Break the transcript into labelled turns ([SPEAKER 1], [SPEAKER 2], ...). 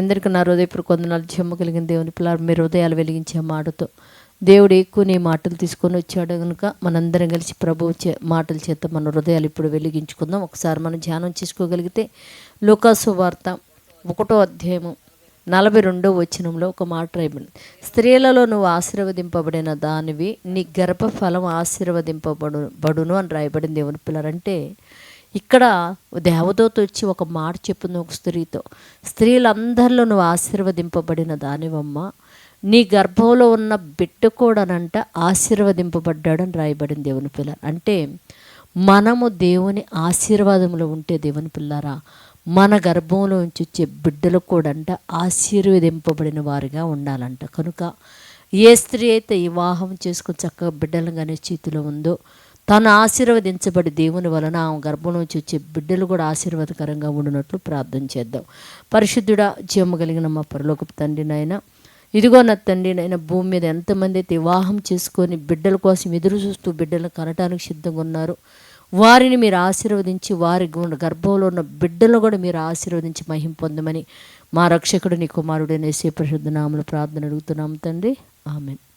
[SPEAKER 1] అందరికీ నా హృదయపు కొందనాలు జమ్మ కలిగిన దేవుని పిల్లలు మీ హృదయాలు వెలిగించే మాటతో. దేవుడు ఎక్కువ నీ మాటలు తీసుకొని వచ్చాడు కనుక మనందరం కలిసి ప్రభు చే మాటల చేత మన హృదయాలు ఇప్పుడు వెలిగించుకుందాం. ఒకసారి మనం ధ్యానం చేసుకోగలిగితే లోకాసు వార్త ఒకటో అధ్యాయము నలభై రెండో వచనంలో ఒక మాట రాయబడింది. స్త్రీలలో నువ్వు ఆశీర్వదింపబడిన దానివి నీ గర్భఫలం ఆశీర్వదింపబడు బడును అని రాయబడింది దేవుని పిల్లలంటే ఇక్కడ దేవదూత వచ్చి ఒక మాట చెప్పింది ఒక స్త్రీతో స్త్రీలందరిలో నువ్వు ఆశీర్వదింపబడిన దానివమ్మ నీ గర్భంలో ఉన్న బిడ్డ కూడానంట ఆశీర్వదింపబడ్డాడని రాయబడింది దేవుని పిల్ల అంటే మనము దేవుని ఆశీర్వాదంలో ఉంటే దేవుని పిల్లరా మన గర్భంలో ఉంచి వచ్చే బిడ్డలు కూడంట ఆశీర్వదింపబడిన వారిగా ఉండాలంట. కనుక ఏ స్త్రీ అయితే వివాహం చేసుకుని చక్కగా బిడ్డలు కానీ చేతిలో ఉందో తను ఆశీర్వదించబడి దేవుని వలన ఆమె గర్భం నుంచి వచ్చే బిడ్డలు కూడా ఆశీర్వాదకరంగా ఉండినట్లు ప్రార్థన చేద్దాం. పరిశుద్ధుడా జీవము కలిగిన మా పరలోకపు తండ్రి నాయన ఇదిగో నా తండ్రి నాయన భూమి మీద ఎంతమంది అయితే వివాహం చేసుకొని బిడ్డల కోసం ఎదురు చూస్తూ బిడ్డలను కనటానికి సిద్ధంగా ఉన్నారు వారిని మీరు ఆశీర్వదించి వారి గర్భంలో ఉన్న బిడ్డలను కూడా మీరు ఆశీర్వదించి మహిం పొందమని మా రక్షకుడు నీ కుమారుడు యేసు పరిశుద్ధ నామలు ప్రార్థన అడుగుతున్నాం తండ్రి. ఆమెన్.